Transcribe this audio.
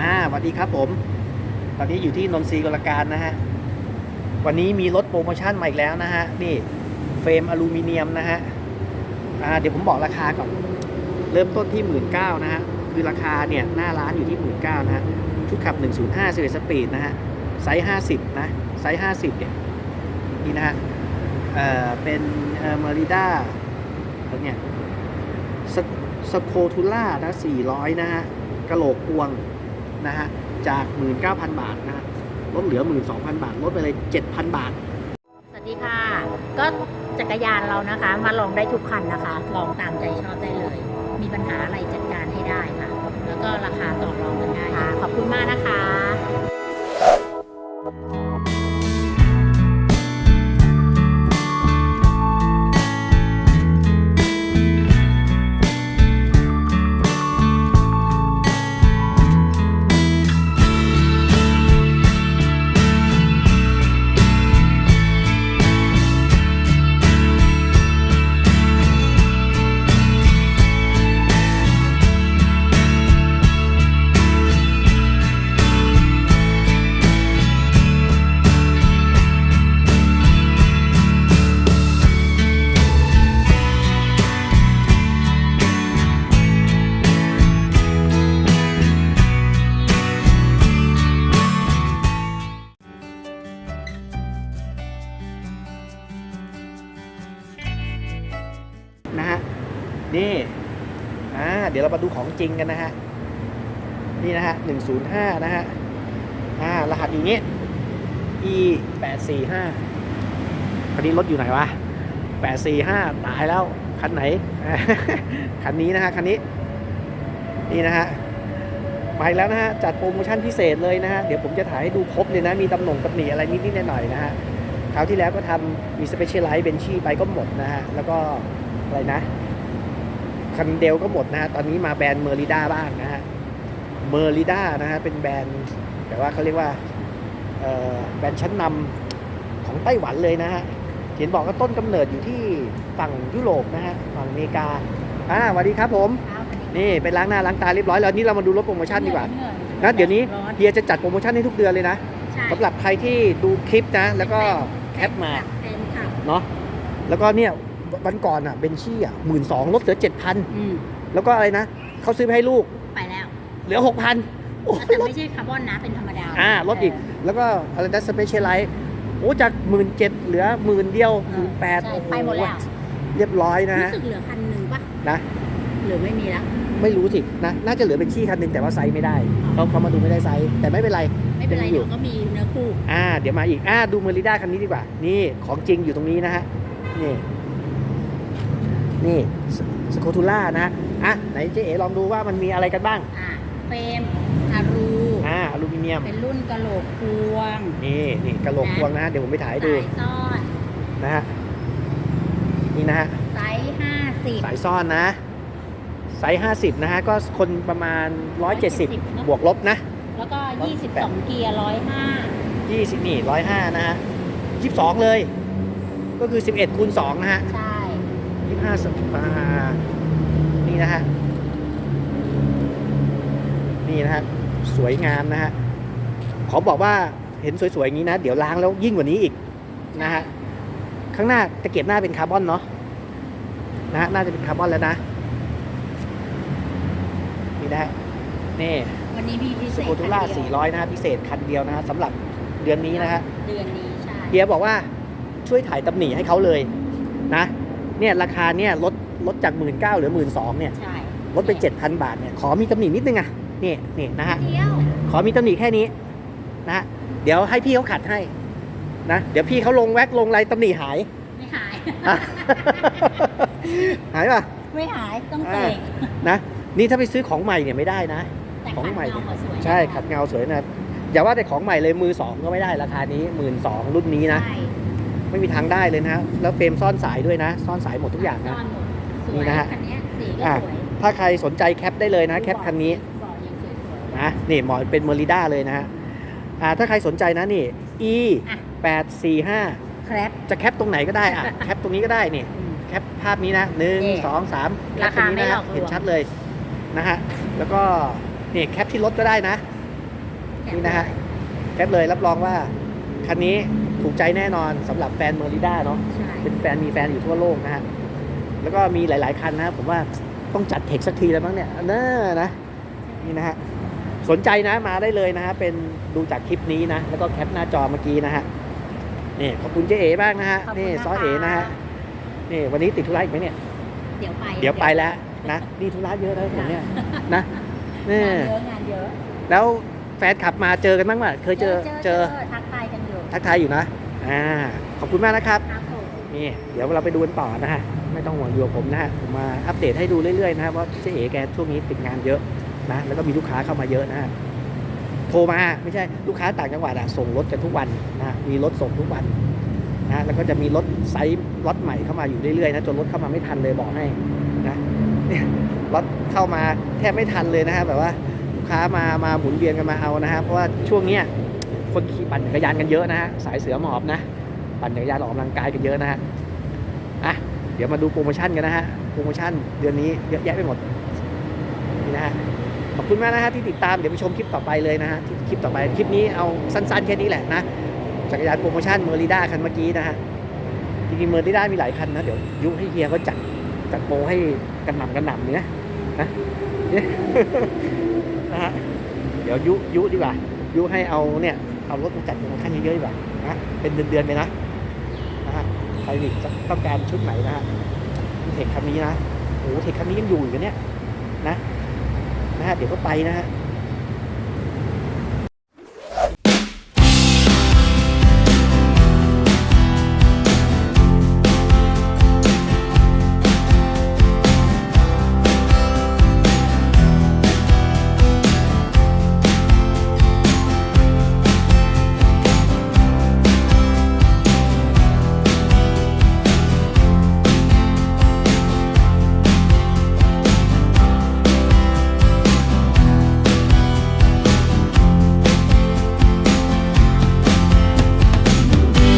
อ่าสวัสดีครับผม ตอนนี้อยู่ที่นนทรีกลการนะฮะ วันนี้มีรถโปรโมชั่นมาอีกแล้วนะฮะ นี่เฟรมอลูมิเนียมนะฮะ อ่า เดี๋ยวผมบอกราคาก่อน เริ่มต้นที่1 9ื่นนะฮะ คือราคาเนี่ยหน้าร้านอยู่ที่1 9ื่นนะฮะ ชุดขับ105 11สปีดนะฮะ ไซส์50นะ ไซส์50เนี่ย นี่นะฮะ เอ่อ เป็นเอ่อมอริด้าแล้วเนี่ยสโคทูล่านะ400นะฮะกระโหลกกวง นะฮะ จาก 19,000 บาทนะฮะลดเหลือ 12,000 บาท ลดไปเลย 7,000 บาท สวัสดีค่ะ ก็จักรยานเรานะคะ มาลองได้ทุกคันนะคะ ลองตามใจชอบได้เลย มีปัญหาอะไรจัดการให้ได้ค่ะ แล้วก็ราคาต่อรองกันได้ค่ะ ขอบคุณมากนะคะ นะฮะ นี่ อ่า เดี๋ยวเรามาดูของจริงกันนะฮะ นี่นะฮะ105นย์ห้านะฮะ อ่า รหัสอยู่นี้ e 845คันนี้รถอยู่ไหนวะ845ตายแล้ว คันไหน คันนี้นะฮะ คันนี้ นี่นะฮะมาแล้วนะฮะ จัดโปรโมชั่นพิเศษเลยนะฮะ เดี๋ยวผมจะถ่ายให้ดูครบเลยนะ มีตำหน่งตำหนิอะไรนิดๆหน่อยๆนะฮะคราวที่แล้วก็ทำมีสเปเชียลไลท์เบนชี่ไปก็หมดนะฮะ แล้วก็ อะไรนะ คันเดลก็หมดนะฮะ ตอนนี้มาแบรนด์เมอริด้าบ้างนะฮะ เมอริด้านะฮะ เป็นแบรนด์ แต่ว่าเขาเรียกว่าเอ่อแบรนด์ชั้นนำของไต้หวันเลยนะฮะเห็นบอกว่าต้นกำเนิดอยู่ที่ฝั่งยุโรปนะฮะ ฝั่งอเมริกา อ่าสวัสดีครับผม นี่ไปล้างหน้าล้างตาเรียบร้อยแล้วนี่เรามาดูรถโปรโมชั่นดีกว่านะเดี๋ยวนี้ร้อนเฮียจะจัดโปรโมชั่นให้ทุกเดือนเลยนะใช่สำหรับใครที่ดูคลิปนะ แล้วก็แคปมาแฟนคลับเนาะแล้วก็เนี่ย วันก่อนอะเบนชี่อะหมื่นสองลดเหลือเจ็ดพันอืมแล้วก็อะไรนะเขาซื้อไปให้ลูกไปแล้วเหลือหกพันโอ้แต่ลดไม่ใช่คาร์บอนนะ เป็นธรรมดาอ่าลดอีก แล้วก็อะไรนะสเปเชียลไลท์โอ้จากหมื่นเจ็ดเหลือหมื่นเดียวหเอมื่อนแปดใช่โอ้โหไปหมดแล้วเรียบร้อยนะรู้ฮะสึกเหลือคันหนึ่งปะนะหรือไม่มีแล้วไม่รู้สินะน่าจะเหลือเบนชี่คันหนึ่งแต่ว่าไซส์ไม่ได้เขาเขามาดูไม่ได้ไซส์แต่ไม่เป็นไรไม่เป็นไรยังอยู่เดี๋ยวก็มีเนื้อคู่อ่า เดี๋ยวมาอีกอ่าดูเมอริด้าคันนี้ดีกว่า นี่ของจริงอยู่ตรงนี้นะฮะนี่ นี่สโคทูล่านะฮะอะไหนเจ๊เอ๋ลองดูว่ามันมีอะไรกันบ้าง อ่าเฟรมอารูอ่าอลูมิเนียม เป็นรุ่นกะโหลกพวง นี่นี่กระโหลกพวงนะฮะเดี๋ยวผมไปถ่ายให้ดู สายซ่อนนะฮะ นี่นะฮะ ไซส์ห้าสิบ สายซ่อนนะ ไซส์50 นะฮะ ก็คนประมาณ 170บวกลบนะ แล้วก็ยี่สิบสองเกียร์ร้อยห้า20นี่105 นะฮะ 22 เลย ก็คือ 11คูณ2นะฮะ ใช่ ยี่ห้าสอ่านี่นะฮะ นี่นะฮะ สวยงามนะฮะ ขอบอกว่าเห็นสวยๆอย่างนี้นะ เดี๋ยวล้างแล้วยิ่งกว่านี้อีกนะฮะ ข้างหน้าตะเกียบหน้าเป็นคาร์บอนเนาะ นะฮะ น่าจะเป็นคาร์บอนแล้วนะ นี่นะฮะ นี่ วันนี้มีพิเศสษกูตูล่าคันเดียว400 นะฮะพิเศษคันเดียวนะฮะสำหรับเดือนนี้นะฮะ เดือนนี้ใช่ เฮียบอกว่าช่วยถ่ายตำหนิให้เขาเลยนะ เนี่ยราคาเนี่ยลดลดจากหมื่นเก้าเหลือหมื่นสองเนี่ยใช่ลดไปเจ็ดพันบาทเนี่ยขอมีตำหนินิดนึงอะนี่นี่นะฮะเดียวขอมีตำหนิแค่นี้นะฮะเดี๋ยวให้พี่เขาขัดให้นะเดี๋ยวพี่เขาลงแว็กลงไรตำหนิหาย ไม่หาย อะ หายป่ะไม่หายต้องเสกนะนี่ถ้าไปซื้อของใหม่เนี่ยไม่ได้นะ แต่ของขัดใหม่ เงาอะสวยใช่ขัดเงาสวยนะอย่าว่าแต่ของใหม่เลยมือสองก็ไม่ได้ราคานี้หมื่นสองรุ่นนี้นะ ใช่ ไม่มีทางได้เลยนะฮะแล้วเฟรมซ่อนสายด้วยนะ ซ่อนสายหมดทุกอย่างนะซ่อนหมดสนี่วยนะฮะ คันเนี้ยสีก็อะสวย ถ้าใครสนใจแคปได้เลยนะ แคปคันนี้ บอกยังสวยๆนะนี่หมอเป็นเมอริด้าเลยนะฮะอ่าถ้าใครสนใจนะนี่ e อะ8 4 5แครปจะแคปตรงไหนก็ได้อะ แคปตรงนี้ก็ได้นี่อืมแคปภาพนี้นะหนึ่งนี่สองสามแคปราตรงคานี้ไม่นะหลฮะอกลวง เห็นชัดเลยนะฮะแล้วก็นี่แคปที่รถก็ได้นะ นี่นะฮะ แคปเลยรับรองว่า คันนี้ถูกใจแน่นอนสำหรับแฟนเมอริด้าเนาะใช่เป็นแฟนมีแฟนอยู่ทั่วโลกนะฮะแล้วก็มีหลาย ๆ คันนะครับผมว่าต้องจัดเทคสักทีแล้วมั้งเนี่ยเนอะนะนี่นะฮะสนใจนะมาได้เลยนะฮะเป็นดูจากคลิปนี้นะ แล้วก็แคปหน้าจอเมื่อกี้นะฮะนี่ขอบคุณเจ๊เอ๋บ้างนะฮะขอบคุณนี่นะคะซอเอ๋นะฮะนี่วันนี้ติดธุระอีกไหมเนี่ย เดี๋ยวไปเดี๋ยวไปแล้วนะนี่ธุระเยอะนะผมเนี่ยนะงานี่นเยอะงานเยอะแล้วแฟนขับมาเจอกันบ้างไหมเคยเจอเจอทัก ทายกันอยู่ทักทายอยู่นะอ่าขอบคุณมากนะครับนี่เดี๋ยวเราไปดูกันต่อนะฮะไม่ต้องห่วงอยู่กับผมนะฮะผมมาอัปเดตให้ดูเรื่อยๆนะครับว่าเจ๊เอ๋แกช่วงนี้ติดงานเยอะนะแล้วก็มีลูกค้าเข้ามาเยอะนะฮะโทรมาไม่ใช่ลูกค้าต่างจังหวัดอะส่งรถกันทุกวันนะฮะมีรถส่งทุกวันนะแล้วก็จะมีรถไซส์รถใหม่เข้ามาอยู่เรื่อยๆนะจนรถเข้ามาไม่ทันเลยบอกให้นะเนี่ยรถเข้ามาแทบไม่ทันเลยนะฮะแบบว่าลูกค้ามามาหมุนเวียนกันมาเอานะฮะเพราะว่าช่วงเนี้ย คนขี่ปั่นจักรยานกันเยอะนะฮะสายเสือหมอบนะ ปั่นจักรยานออกกำลังกายกันเยอะนะฮะอะเดี๋ยวมาดูโปรโมชั่นกันนะฮะโปรโมชั่นเดือนนี้เยอะแยะไปหมดนี่นะฮะขอบคุณมากนะฮะที่ติดตามเดี๋ยวไปชมคลิปต่อไปเลยนะฮะที่คลิปต่อไปคลิปนี้เอาสั้นๆแค่นี้แหละนะจักรยานโปรโมชั่นเมอริด้าคันเมื่อกี้นะฮะจริงๆเมอริด้ามีหลายคันนะเดี๋ยวยุให้เฮียเขาจัดจัดโปรให้กันหน่ำกันหน่ำเนี่ยนะนะฮะเดี๋ยวยุยุดีกว่ายุให้เอาเนี่ย เอารถมาจัดโปรโมชั่นเยอะๆดีกว่านะเป็นเดือนๆไปนะนะฮะใครดิต้องการชุดไหนนะฮะเทคคันนี้นะโอ้โหเทคคันนี้ยังอยู่อยู่เนี่ยนะนะฮะเดี๋ยวก็ไปนะฮะ